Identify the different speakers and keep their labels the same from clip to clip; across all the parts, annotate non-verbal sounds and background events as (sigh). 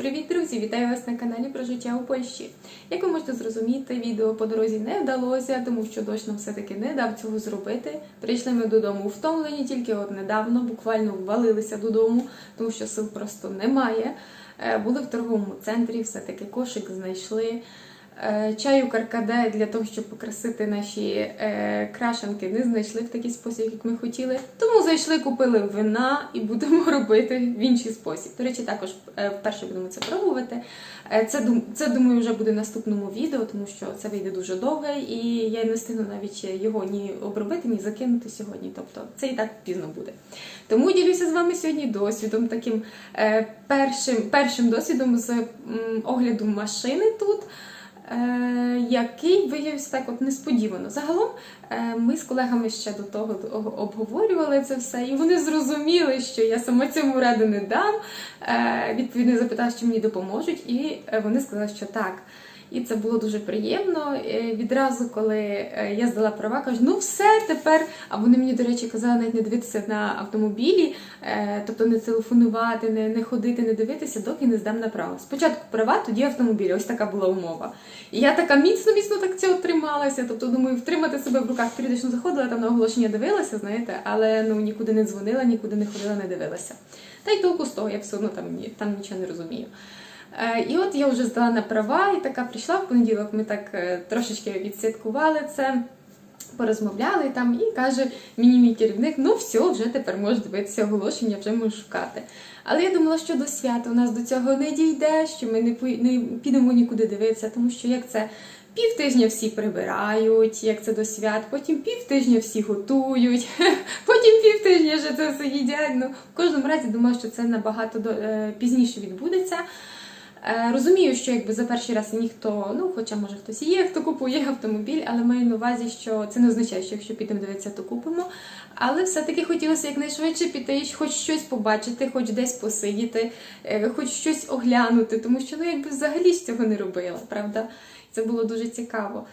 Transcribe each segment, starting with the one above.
Speaker 1: Привіт, друзі! Вітаю вас на каналі про життя у Польщі. Як ви можете зрозуміти, відео по дорозі не вдалося, тому що дощ нам все-таки не дав цього зробити. Прийшли ми додому втомлені, тільки от недавно, буквально ввалилися додому, тому що сил просто немає. Е, Були в торговому центрі, все-таки кошик знайшли. Е, Чаю каркаде для того, щоб покрасити наші е, крашенки, не знайшли в такий спосіб, як ми хотіли. Тому зайшли, купили вина і будемо (laughs) робити в інший спосіб. До речі, також е, вперше будемо це пробувати. Це, думаю, вже буде в наступному відео, тому що це вийде дуже довге, і я не встигну навіть його ні обробити, ні закинути сьогодні. Тобто це і так пізно буде. Тому ділюся з вами сьогодні досвідом, таким першим, першим досвідом з огляду машини тут. Е, який виявився так от несподівано. Загалом е, ми з колегами ще до того обговорювали це все, і вони зрозуміли, що я сама цьому раду не дам. Е, Відповідно, запитав, чи мені допоможуть, і вони сказали, що так. І це було дуже приємно. Е, Відразу, коли е, я здала права, кажу, ну все тепер. А вони мені, до речі, казали навіть не дивитися на автомобілі, е, тобто не телефонувати, не, не ходити, не дивитися, доки не здам на право. Спочатку права, тоді автомобілі. Ось така була умова. І я така міцно, міцно так цього трималася. Тобто, думаю, втримати себе в руках періодично заходила, там на оголошення дивилася, знаєте, але ну нікуди не дзвонила, нікуди не ходила, не дивилася. Та й толку з того, я все одно там, там нічого не розумію. Е, І от я вже здала на права, і така прийшла в понеділок. Ми так е, трошечки відсвяткували це, порозмовляли там, і каже мені мій керівник: ну все, вже тепер можеш дивитися оголошення, вже можеш шукати. Але я думала, що до свята у нас до цього не дійде, що ми не, підемо нікуди дивитися, тому що як це. Пів тижня всі прибирають, як це до свят, потім пів тижня всі готують, (laughs) потім пів тижня вже це все їдять. Ну, в кожному разі думаю, що це набагато е, пізніше відбудеться. Е, Розумію, що якби за перший раз ніхто, ну хоча може хтось є, хто купує автомобіль, але маю на увазі, що це не означає, що якщо підемо дивитися, то купимо. Але все-таки хотілося якнайшвидше піти, хоч щось побачити, хоч десь посидіти, е, хоч щось оглянути, тому що ну якби взагалі ж цього не робила, правда? Це було дуже цікаво.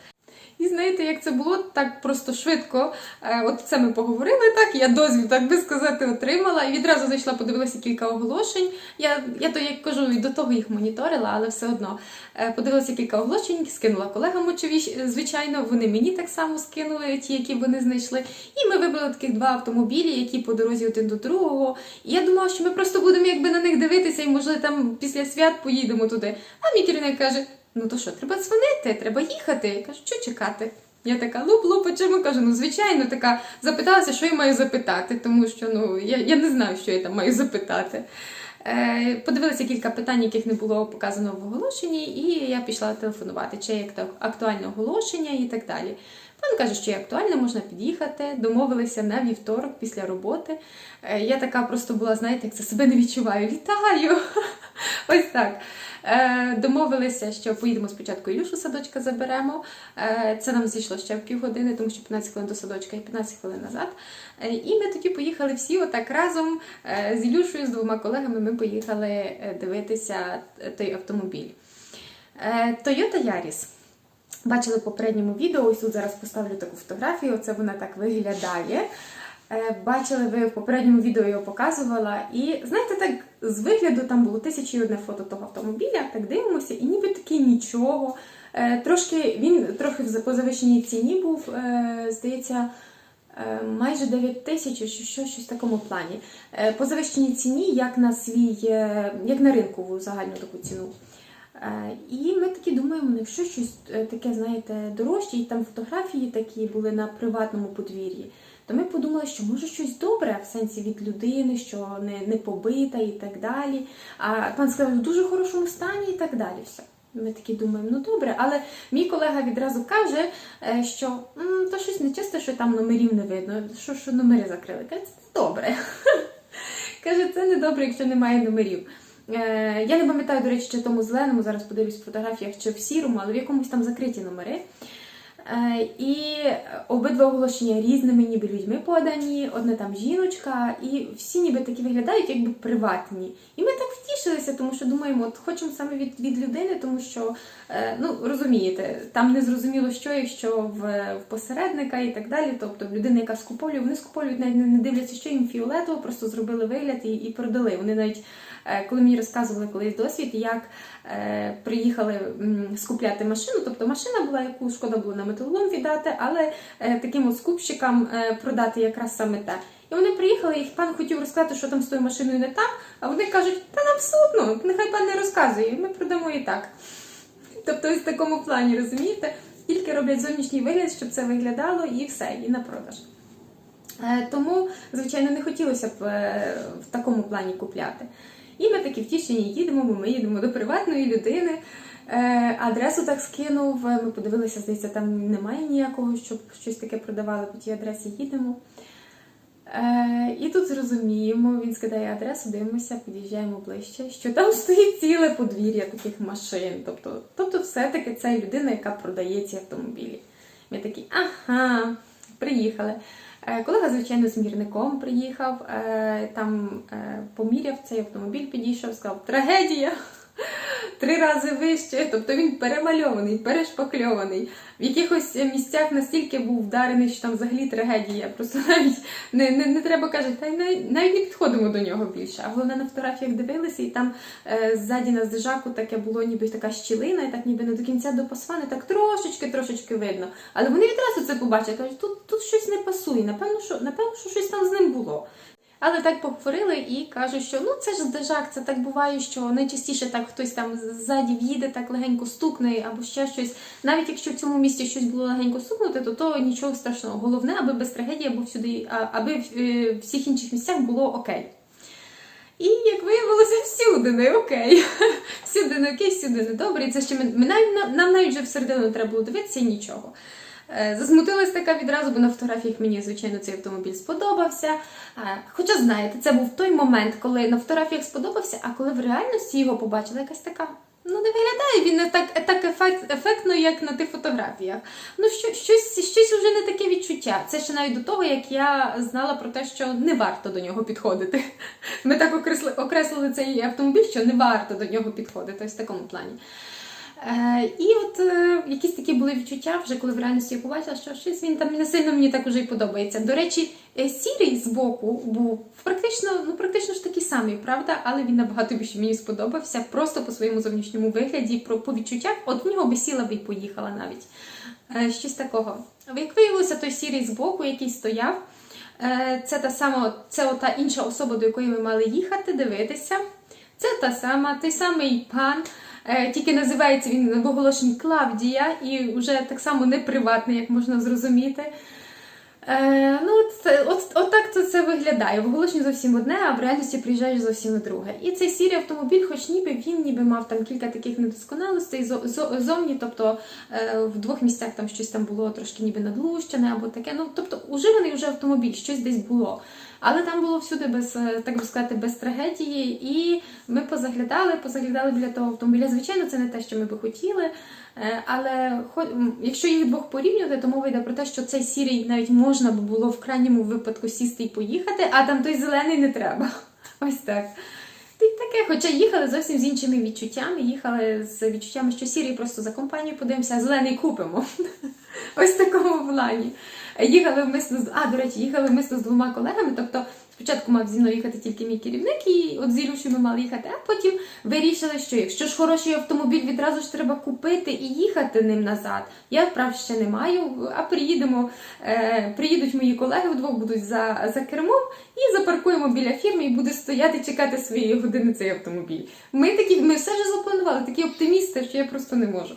Speaker 1: І знаєте, як це було так просто швидко. Е, От це ми поговорили так. Я дозвіл, так би сказати, отримала. І відразу зайшла, подивилася кілька оголошень. Я, я то як кажу, і до того їх моніторила, але все одно Е, подивилася кілька оголошень, скинула колегам звичайно. Вони мені так само скинули ті, які вони знайшли. І ми вибрали таких два автомобілі, які по дорозі один до другого. І я думала, що ми просто будемо якби на них дивитися, і можливо там після свят поїдемо туди. А мій керівник каже: ну то що, треба дзвонити, треба їхати. Я кажу, що чекати? Я така луп-луп, а чому кажу, ну звичайно, така запиталася, що я маю запитати, тому що ну я, я не знаю, що я там маю запитати. Е, подивилася кілька питань, яких не було показано в оголошенні, і я пішла телефонувати, чи то актуальне оголошення і так далі. Пан каже, що є актуальне, можна під'їхати. Домовилися на вівторок після роботи. Е, я така просто була, знаєте, як це себе не відчуваю. Вітаю! (laughs) Ось так. Е, Домовилися, що поїдемо спочатку Ілюшу садочка заберемо. Е, Це нам зійшло ще в півгодини, тому що 15 хвилин до садочка і 15 хвилин назад. Е, І ми тоді поїхали всі отак разом з Ілюшею, з двома колегами. Ми поїхали дивитися той автомобіль. Toyota Yaris. Бачили в попередньому відео, ось тут зараз поставлю таку фотографію, оце вона так виглядає. Бачили ви в попередньому відео його показувала. І знаєте, так з вигляду там було тисячі і одне фото того автомобіля, так дивимося, і ніби таки нічого. Е, Трошки він трохи в- по завищеній ціні був, е, здається. е, Майже 9 тисяч, що, щось в такому плані. По завищеній ціні, як на свій, як на ринкову загальну таку ціну. Е, І ми такі думаємо, ну, якщо щось е, таке, знаєте, дорожче, і там фотографії такі були на приватному подвір'ї, то ми подумали, що може щось добре в сенсі від людини, що не, не побита і так далі. А пан сказав, в дуже хорошому стані і так далі. Все. Ми такі думаємо, ну добре, але мій колега відразу каже, е, що «М, то щось нечисте, що там номерів не видно, що, що номери закрили. Каже, це добре. (laughs) Каже, це не добре, якщо немає номерів. Е, я не пам'ятаю, до речі, чи тому зеленому, зараз подивлюсь в фотографіях, чи в сірому, але в якомусь там закриті номери. Е, і обидва оголошення різними ніби людьми подані, одне там жіночка, і всі ніби такі виглядають, якби приватні. І ми так втішилися, тому що думаємо, от хочемо саме від, від людини, тому що е, ну розумієте, там не зрозуміло, що якщо в, в посередника і так далі. Тобто людина, яка скуповує, вони скуповують, навіть не дивляться, що їм фіолетово, просто зробили вигляд і, і продали. Вони навіть коли мені розказували колись досвід, як е, приїхали скупляти машину. Тобто машина була, яку шкода було на металолом віддати, але е, таким от скупщикам е, продати якраз саме те. І вони приїхали, і пан хотів розказати, що там з тою машиною не так, а вони кажуть, та нам все одно, нехай пан не розказує, ми продамо і так. Тобто в такому плані, розумієте? Тільки роблять зовнішній вигляд, щоб це виглядало, і все, і на продаж. Е, Тому, звичайно, не хотілося б е, в такому плані купляти. І ми такі втішені їдемо, бо ми їдемо до приватної людини. Е, Адресу так скинув. Ми подивилися, здається, там немає ніякого, щоб щось таке продавали по тій адресі їдемо. Е, і тут зрозуміємо, він скидає адресу, дивимося, під'їжджаємо ближче, що там (laughs) стоїть ціле подвір'я таких машин. Тобто, тобто все-таки це людина, яка продає ці автомобілі. Ми такі, ага, приїхали. Е, Колега, звичайно, з мірником приїхав, е, там е, поміряв цей автомобіль, підійшов, сказав, трагедія. Три рази вище, тобто він перемальований, перешпакльований. В якихось місцях настільки був вдарений, що там взагалі трагедія. Просто навіть не, не, не треба каже, та й навіть, не підходимо до нього більше. А головне на фотографіях дивилися, і там е, ззаді на здижаку таке було ніби така щілина, і так ніби не до кінця до пасвани, так трошечки, трошечки видно. Але вони відразу це побачили, кажуть, тут, тут щось не пасує. Напевно, що напевно, що щось там з ним було. Але так поговорили і кажуть, що ну це ж здижак, це так буває, що найчастіше так хтось там ззаді в'їде, так легенько стукне або ще щось. Навіть якщо в цьому місці щось було легенько стукнути, то то нічого страшного. Головне, аби без трагедії, або всюди, аби в е, всіх інших місцях було окей. І як виявилося, всюди не окей. (laughs) Всюди не окей, всюди не добре. І це ще ми, нам- нам навіть вже всередину не треба було дивитися і нічого. Е, Засмутилась така відразу, бо на фотографіях мені, звичайно, цей автомобіль сподобався. Е, Хоча, знаєте, це був той момент, коли на фотографіях сподобався, а коли в реальності його побачила якась така. Ну, не виглядає він не так, так ефект, ефектно, як на тих фотографіях. Ну, що, щось, щось вже не таке відчуття. Це ще навіть до того, як я знала про те, що не варто до нього підходити. Ми так окресли, окреслили цей автомобіль, що не варто до нього підходити, ось в такому плані. Е, і от е, якісь такі були відчуття, вже коли в реальності я побачила, що щось він там не сильно мені так уже й подобається. До речі, е, сірий з боку був практично, ну практично ж такий самий, правда, але він набагато більше мені сподобався, просто по своєму зовнішньому вигляді, по відчуттях. От в нього би сіла би і поїхала навіть. Щось такого. Як виявилося, той сірий з боку, який стояв. Це та сама, це ота інша особа, до якої ми мали їхати, дивитися. Це та сама, той самий пан. Е, Тільки називається він в оголошенні Клавдія і вже так само неприватний, як можна зрозуміти. Е, ну, це- от, от так це, це виглядає. В оголошенні зовсім одне, а в реальності приїжджаєш зовсім друге. І цей сірий автомобіль, хоч ніби він ніби мав там кілька таких недосконалостей зо- зо- зовні, тобто е, в двох місцях там щось там було трошки ніби надлущене або таке. Ну, тобто, уживаний вже автомобіль, щось десь було. Але там було всюди без, е, так би сказати, без трагедії. І ми позаглядали, позаглядали біля того автомобіля. Звичайно, це не те, що ми би хотіли. Е, Але якщо їх двох порівнювати, то мова йде про те, що цей сірий навіть можна б було в крайньому випадку сісти і поїхати, а там той зелений не треба. (laughs) Ось так. Та таке, хоча їхали зовсім з іншими відчуттями, їхали з відчуттями, що сірий просто за компанію подивимося, а зелений купимо. (laughs) Ось такому плані. Їхали вмисно з а, до речі, їхали вмисно з двома колегами. Тобто спочатку мав зі мною їхати тільки мій керівник, і от з Ілюшею ми мали їхати, а потім вирішили, що якщо ж хороший автомобіль, відразу ж треба купити і їхати ним назад. Я прав ще не маю, а приїдемо, е, приїдуть мої колеги, вдвох будуть за, за кермом і запаркуємо біля фірми, і буде стояти чекати своєї години цей автомобіль. Ми такі, ми все ж запланували, такі оптимісти, що я просто не можу.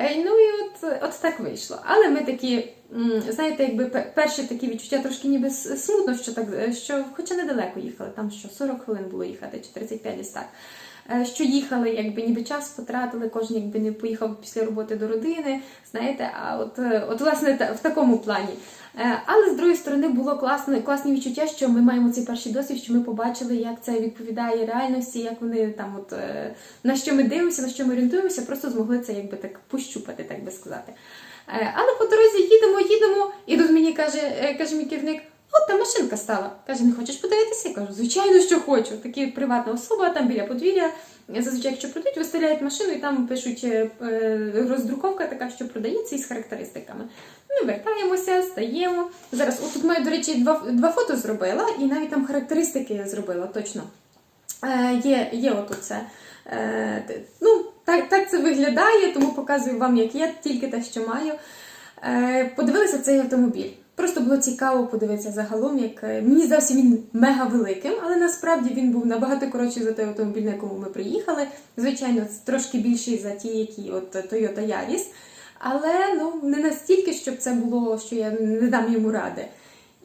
Speaker 1: Е, Ну і от, от так вийшло. Але ми такі, знаєте, якби перші такі відчуття трошки ніби смутно, що так, е, що, хоча недалеко їхали, там що 40 хвилин було їхати, чи 35 десь так. Е, Що їхали, якби ніби час потратили, кожен якби не поїхав після роботи до родини, знаєте, а от, е, от власне в такому плані. Е, Але з другої сторони було класне, класне відчуття, що ми маємо цей перший досвід, що ми побачили, як це відповідає реальності, як вони там, от на що ми дивимося, на що ми орієнтуємося, просто змогли це якби так пощупати, так би сказати. Але по дорозі їдемо, їдемо, і тут мені каже, каже мій керівник. От там машинка стала. Каже, не хочеш подивитися? Я кажу, звичайно, що хочу. Такі приватна особа, там біля подвір'я. Зазвичай, якщо продають, виставляють машину і там пишуть е, е, роздруковка така, що продається із характеристиками. Ми вертаємося, стаємо. Зараз, от тут до речі, два, два фото зробила, і навіть там характеристики я зробила точно. Е, є, є отут це. Е, ну, так, так це виглядає, тому показую вам, як є, тільки те, що маю. Е, подивилися цей автомобіль. Просто було цікаво подивитися загалом, як е, мені здався він мега великим, але насправді він був набагато коротший за той автомобіль, на якому ми приїхали. Звичайно, трошки більший за ті, які от Toyota Yaris. Але ну не настільки, щоб це було, що я не дам йому ради.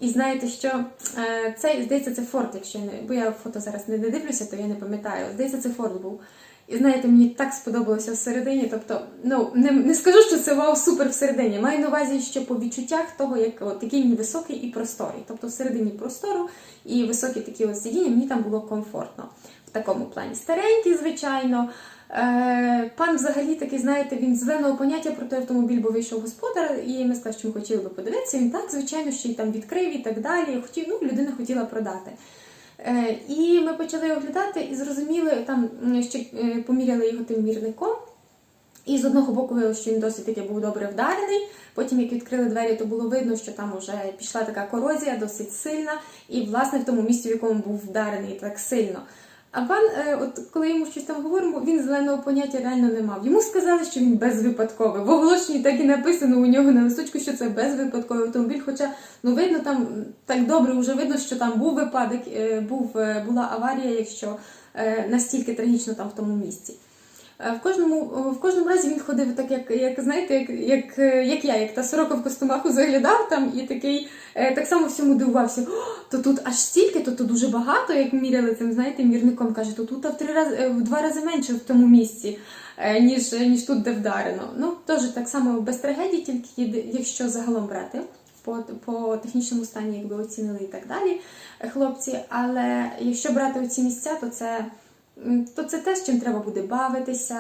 Speaker 1: І знаєте, що е, це здається, це Форд, якщо не бо я фото зараз не дивлюся, то я не пам'ятаю. Здається, це Форд був. І знаєте, мені так сподобалося всередині. Тобто, ну не, не скажу, що це вау супер всередині. Маю на увазі, що по відчуттях того, як от такий він високий і просторий. Тобто всередині простору і високі такі от сидіння, мені там було комфортно в такому плані. Старенький, звичайно. Е, пан взагалі такий, знаєте, він зеленого поняття про той автомобіль, бо вийшов господар, і ми сказали, що ми хотіли би подивитися. Він так, звичайно, ще й там відкрив і так далі. Хотів, ну, людина хотіла продати. Е, і ми почали оглядати і зрозуміли, там ще е, поміряли його тим мірником. І з одного боку виявилося, що він досить таки був добре вдарений. Потім, як відкрили двері, то було видно, що там вже пішла така корозія, досить сильна, і власне в тому місці, в якому був вдарений так сильно. А пан, е, от коли йому щось там говоримо, він зеленого поняття реально не мав. Йому сказали, що він безвипадковий. В оголошенні так і написано у нього на листочку, що це безвипадковий автомобіль. Хоча ну видно там так добре, вже видно, що там був випадок, е, був, е, була аварія, якщо настільки трагічно там в тому місці. Е, В кожному, в кожному разі він ходив так, як, як знаєте, як, як, е, як я, як та сорока в костюмаху заглядав там і такий е, так само всьому дивувався. «О, то тут аж стільки, то тут дуже багато, як міряли цим, знаєте, мірником каже, то тут в три рази е, в два рази менше в тому місці, е, ніж, ніж тут, де вдарено. Ну, теж так само без трагедій, тільки якщо загалом брати. По, по технічному стані, якби оцінили і так далі, е, хлопці. Але якщо брати оці місця, то це то це те, з чим треба буде бавитися,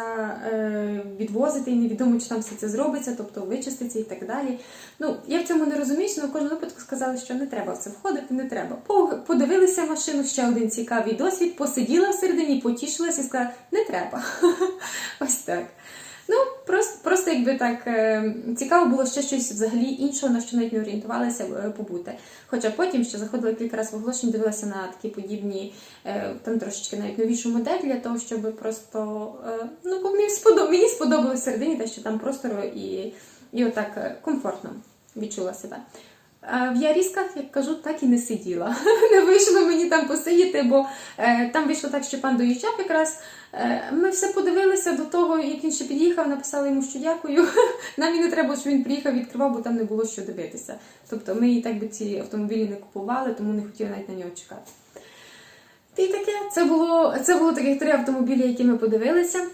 Speaker 1: е, відвозити, і невідомо, чи там все це зробиться, тобто вичиститься і так далі. Ну, я в цьому не розуміюся, але в кожному випадку сказали, що не треба в це входити, не треба. По- Подивилися машину, ще один цікавий досвід, посиділа всередині, потішилася і сказала, не треба. (laughs) Ось так. Ну, просто, просто якби так е, цікаво було ще щось взагалі іншого, на що навіть не орієнтувалися е, побути. Хоча потім ще заходила кілька разів в оголошення, дивилася на такі подібні, е, там трошечки навіть новішу модель для того, щоб просто ну, мені сподоб... мені сподобалось всередині те, що там простору і, і отак комфортно відчула себе. В Ярісках, як кажу, так і не сиділа. (laughs) Не вийшло мені там посидіти, бо е, там вийшло так, що пан доїжджав якраз. Е, ми все подивилися до того, як він ще під'їхав, написали йому, що дякую. (laughs) Нам і не треба, щоб він приїхав, відкривав, бо там не було що дивитися. Тобто ми і так би ці автомобілі не купували, тому не хотіли навіть на нього чекати. І таке, це було, це було таких три автомобілі, які ми подивилися.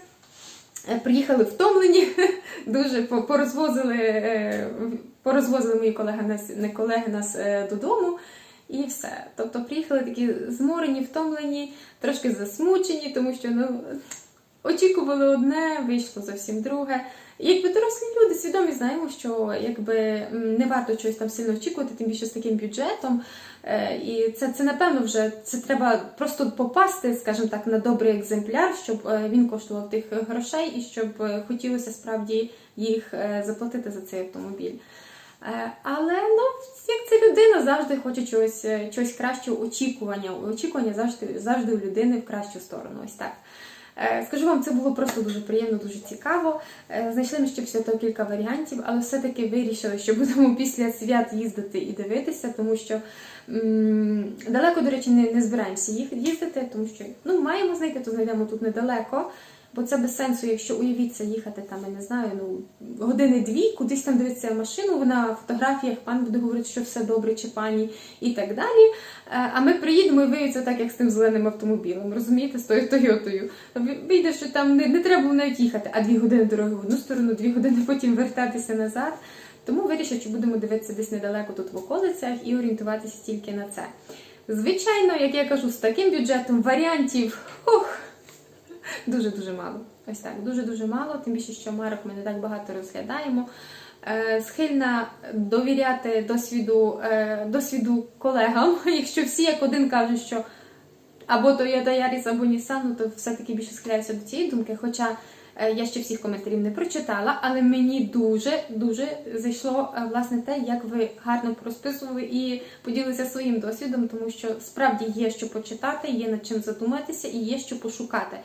Speaker 1: Е, Приїхали втомлені, (laughs) дуже порозвозили, е, порозвозили мої колеги нас, не колеги нас е, додому. І все. Тобто приїхали такі зморені, втомлені, трошки засмучені, тому що ну, очікували одне, вийшло зовсім друге. І Якби дорослі люди свідомі знаємо, що якби не варто чогось там сильно очікувати, тим більше з таким бюджетом. Е, І це, це напевно вже це треба просто попасти, скажімо так, на добрий екземпляр, щоб е, він коштував тих грошей і щоб хотілося справді їх заплатити за цей автомобіль. Е, Але ну, як це людина завжди хоче чогось, е, чогось кращого очікування. Очікування завжди, завжди у людини в кращу сторону. Ось так. Е, Скажу вам, це було просто дуже приємно, дуже цікаво. Знайшли ми ще після того кілька варіантів, але все-таки вирішили, що (laughs) будемо після свят їздити і дивитися, тому що м, далеко, до речі, не, не збираємося їх їздити, тому що ну, маємо знайти, то знайдемо тут недалеко. Бо це без сенсу, якщо уявіться їхати там, я не знаю, ну години-дві, кудись там дивитися машину, вона в фотографіях пан буде говорити, що все добре, чи пані і так далі. Е, А ми приїдемо і виявиться так, як з тим зеленим автомобілем, розумієте, з тою Тойотою. Вийде, що там не, не треба навіть їхати, а дві години дороги в одну сторону, дві години потім вертатися назад. Тому вирішив, що будемо дивитися десь недалеко тут в околицях і орієнтуватися тільки на це. Звичайно, як я кажу, з таким бюджетом варіантів. Ух, (laughs) Дуже-дуже мало. Ось так, дуже-дуже мало, тим більше, що марок ми не так багато розглядаємо. Е, Схильна довіряти досвіду, е, досвіду колегам, (laughs) якщо всі як один кажуть, що або Toyota Yaris, або Nissan, то все-таки більше схиляюся до цієї думки. Хоча е, я ще всіх коментарів не прочитала, але мені дуже дуже зайшло власне те, як ви гарно просписували і поділилися своїм досвідом, тому що справді є що почитати, є над чим задуматися і є що пошукати.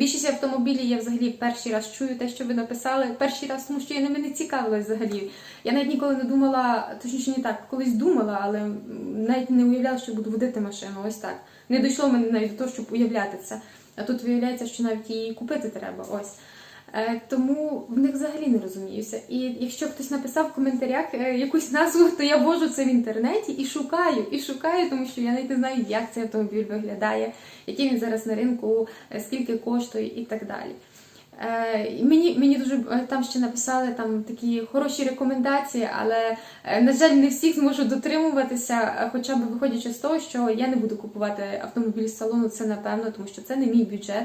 Speaker 1: Більшість автомобілів я взагалі перший раз чую те, що ви написали. Перший раз, тому що я не цікавилась взагалі. Я навіть ніколи не думала, точніше не так, колись думала, але навіть не уявляла, що буду водити машину. Ось так. Не дійшло мене навіть до того, щоб уявляти це. А тут виявляється, що навіть її купити треба. Ось. Е, Тому в них взагалі не розуміюся. І якщо хтось написав в коментарях е, якусь назву, то я ввожу це в інтернеті і шукаю, і шукаю, тому що я не знаю, як цей автомобіль виглядає, який він зараз на ринку, е, скільки коштує і так далі. Мені, мені дуже там ще написали там такі хороші рекомендації, але на жаль, не всіх зможу дотримуватися, хоча б виходячи з того, що я не буду купувати автомобіль з салону, це напевно, тому що це не мій бюджет.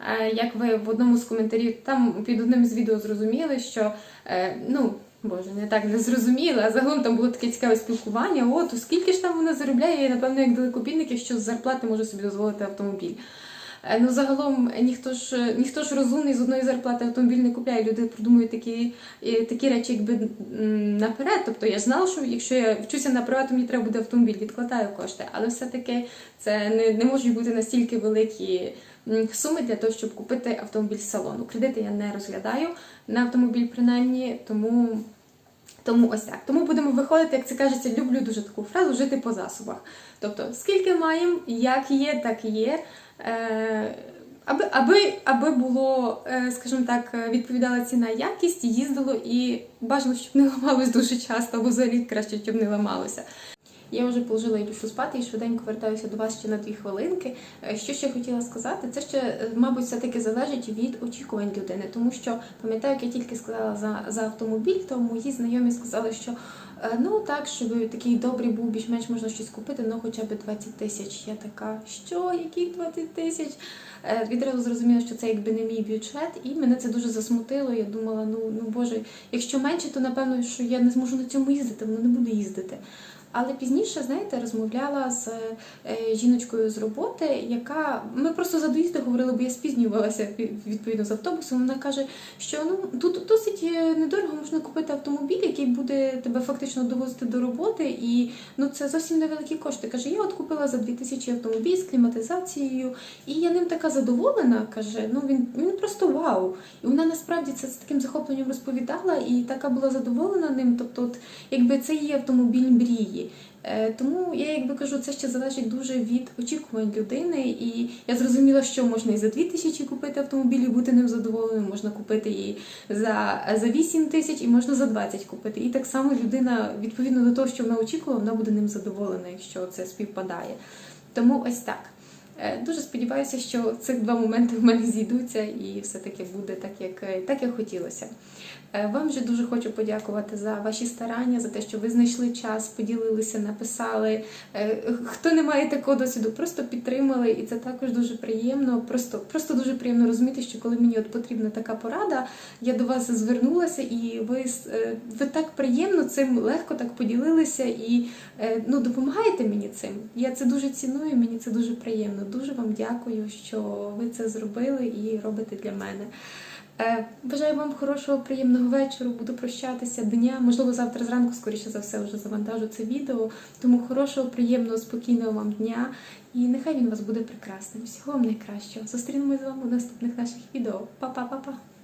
Speaker 1: Е, Як ви в одному з коментарів, там під одним з відео зрозуміли, що е, ну. Боже, не так не зрозуміла, а загалом там було таке цікаве спілкування. О, то скільки ж там вона заробляє, і напевно, як далекобійник, якщо з зарплати може собі дозволити автомобіль. Е, Ну, загалом ніхто ж ніхто ж розумний з одної зарплати автомобіль не купляє. Люди продумують такі, такі речі, якби наперед. Тобто я знала, що якщо я вчуся на права, то мені треба буде автомобіль, відкладаю кошти. Але все-таки це не, не можуть бути настільки великі суми для того, щоб купити автомобіль з салону. Кредити я не розглядаю на автомобіль, принаймні, тому. Тому ось так. Тому будемо виходити, як це кажеться, люблю дуже таку фразу жити по засобах. Тобто, скільки маємо, як є, так і є. Е, аби, аби, аби було, е, скажімо так, відповідала ціна якість, їздило і бажано, щоб не ламалось дуже часто, або взагалі краще, щоб не ламалося. Я вже положила і пішу спати і швиденько вертаюся до вас ще на дві хвилинки. Е, Що ще хотіла сказати, це ще, е, мабуть, все-таки залежить від очікувань людини, тому що пам'ятаю, як я тільки сказала за, за автомобіль, то мої знайомі сказали, що е, ну так, щоб такий добрий був, більш-менш можна щось купити, ну хоча б 20 тисяч. Я така, що, яких 20 тисяч? Відразу зрозуміла, що це якби не мій бюджет, і мене це дуже засмутило. Я думала, ну ну боже, якщо менше, то напевно, що я не зможу на цьому їздити, воно не буде їздити. Але пізніше, знаєте, розмовляла з е, жіночкою з роботи, яка ми просто за доїзди говорили, бо я спізнювалася ві- відповідно з автобусом. Вона каже, що ну тут досить е, недорого можна купити автомобіль, який буде тебе фактично довозити до роботи, і ну це зовсім невеликі кошти. Каже, я от купила за 2000 автомобіль з кліматизацією, і я ним така задоволена. каже, ну він, він просто вау. І вона насправді це з таким захопленням розповідала, і така була задоволена ним. Тобто, от, якби це її автомобіль мрії. Е, Тому я якби кажу, це ще залежить дуже від очікувань людини. І я зрозуміла, що можна і за 2 тисячі купити автомобіль і бути ним задоволеним, можна купити її за, за 8 тисяч і можна за 20 купити. І так само людина, відповідно до того, що вона очікувала, вона буде ним задоволена, якщо це співпадає. Тому ось так. Е, Дуже сподіваюся, що цих два моменти в мене зійдуться і все-таки буде так, як, так, як хотілося. Е, Вам же дуже хочу подякувати за ваші старання, за те, що ви знайшли час, поділилися, написали. Е, Хто не має такого досвіду, просто підтримали, і це також дуже приємно. Просто, просто дуже приємно розуміти, що коли мені от потрібна така порада, я до вас звернулася, і ви, е, ви так приємно цим легко так поділилися і ну, допомагаєте мені цим. Я це дуже ціную, мені це дуже приємно. Дуже вам дякую, що ви це зробили і робите для мене. Е, Бажаю вам хорошого, приємного вечора. Буду прощатися дня. Можливо, завтра зранку, скоріше за все, вже завантажу це відео. Тому хорошого, приємного, спокійного вам дня. І нехай він у вас буде прекрасним. Всього вам найкращого. Зустрінемось з вами у наступних наших відео. Па-па-па-па!